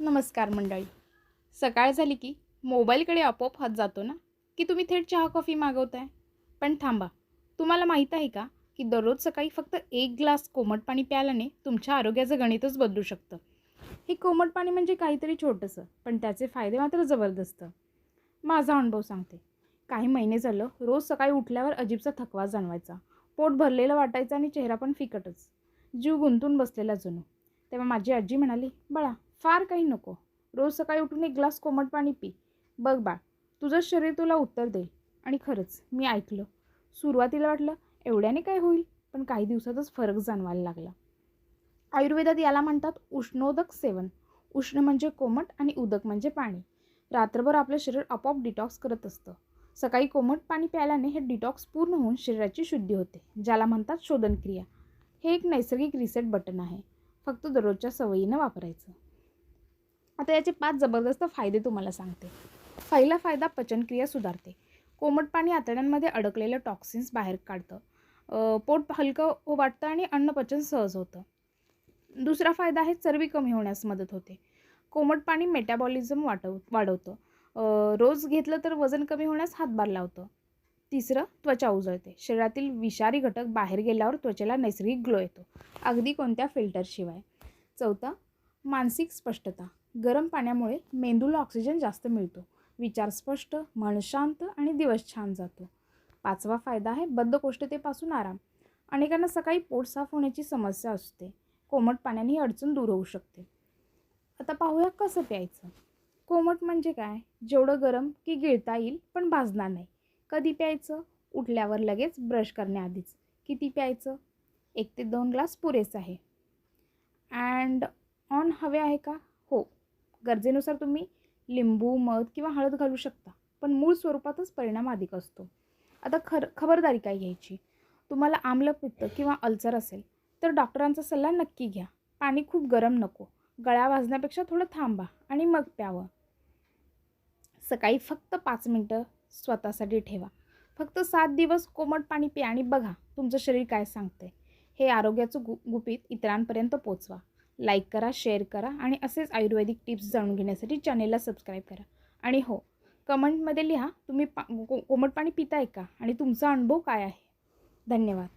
नमस्कार मंडळी. सकाळ झाली की मोबाईलकडे आपोआप हात जातो ना? की तुम्ही थेट चहा कॉफी मागवताय? पण थांबा. तुम्हाला माहीत आहे का की दररोज सकाळी फक्त एक ग्लास कोमट पाणी प्यायल्याने तुमच्या आरोग्याचं गणितच बदलू शकतं. हे कोमट पाणी म्हणजे काहीतरी छोटंसं पण त्याचे फायदे मात्र जबरदस्त. माझा अनुभव सांगते. काही महिने झालं रोज सकाळी उठल्यावर अजीबचा थकवा जाणवायचा. पोट भरलेलं वाटायचं आणि चेहरा पण फिकटच. जीव गुंतून बसलेला जणू तेव्हा माझी आजी म्हणाली बाळा फार काही नको. रोज सकाळी उठून एक ग्लास कोमट पाणी पी. बघ बाळ तुझं शरीर तुला उत्तर देईल. आणि खरंच मी ऐकलं. सुरुवातीला वाटलं एवढ्याने काय होईल? पण काही दिवसातच फरक जाणवायला लागला. आयुर्वेदात याला म्हणतात उष्णोदक सेवन. उष्ण म्हणजे कोमट आणि उदक म्हणजे पाणी. रात्रभर आपलं शरीर आपोआप डिटॉक्स करत असतं. सकाळी कोमट पाणी प्यायल्याने हे डिटॉक्स पूर्ण होऊन शरीराची शुद्धी होते ज्याला म्हणतात शोधनक्रिया. हे एक नैसर्गिक रिसेट बटन आहे. फक्त दररोजच्या सवयीनं वापरायचं. आता याचे पाच जबरदस्त फायदे तुम्हाला सांगते. पहिला फायदा पचनक्रिया सुधारते. कोमट पाणी आतड्यांमध्ये अडकलेलं टॉक्सिन्स बाहेर काढतं. पोट हलकं वाटतं आणि अन्नपचन सहज होतं. दुसरा फायदा आहे चरबी कमी होण्यास मदत होते. कोमट पाणी मेटाबॉलिझम वाटव वाढवतं. रोज घेतलं तर वजन कमी होण्यास हातभार लावतं. तिसरं त्वचा उजळते. शरीरातील विषारी घटक बाहेर गेल्यावर त्वचेला नैसर्गिक ग्लो येतो. अगदी कोणत्या फिल्टरशिवाय चौथा मानसिक स्पष्टता. गरम पाण्यामुळे मेंदूला ऑक्सिजन जास्त मिळतो. विचार स्पष्ट मन शांत आणि दिवस छान जातो. पाचवा फायदा आहे बद्धकोष्ठतेपासून आराम. अनेकांना सकाळी पोट साफ होण्याची समस्या असते. कोमट पाण्याने ही अडचण दूर होऊ शकते. आता पाहूया कसं प्यायचं. कोमट म्हणजे काय? जेवढं गरम की गिळता येईल पण भाजणार नाही. कधी प्यायचं? उठल्यावर लगेच ब्रश करण्याआधीच. किती प्यायचं? एक ते दोन ग्लास पुरेस आहे. अँड ऑन हवे आहे का? गरजेनुसार तुम्ही लिंबू मध किंवा हळद घालू शकता पण मूळ स्वरूपातच परिणाम अधिक असतो. आता खर खबरदारी काय घ्यायची? तुम्हाला आम्लपित्त किंवा अल्सर असेल तर डॉक्टरांचा सल्ला नक्की घ्या. पाणी खूप गरम नको. गळ्या वाजण्यापेक्षा थोडं थांबा आणि मग प्यावं. सकाळी फक्त पाच मिनटं स्वतःसाठी ठेवा. फक्त सात दिवस कोमट पाणी प्या आणि बघा तुमचं शरीर काय सांगते हे आरोग्याचं गु गुपित इतरांपर्यंत पोचवा. लाईक करा शेअर करा आणि असेच आयुर्वेदिक टिप्स जाणून घेण्यासाठी चॅनेलला सबस्क्राईब करा. आणि हो कमेंटमध्ये लिहा तुम्ही पा को कोमट पाणी पिताय का? आणि तुमचा अनुभव काय आहे? धन्यवाद.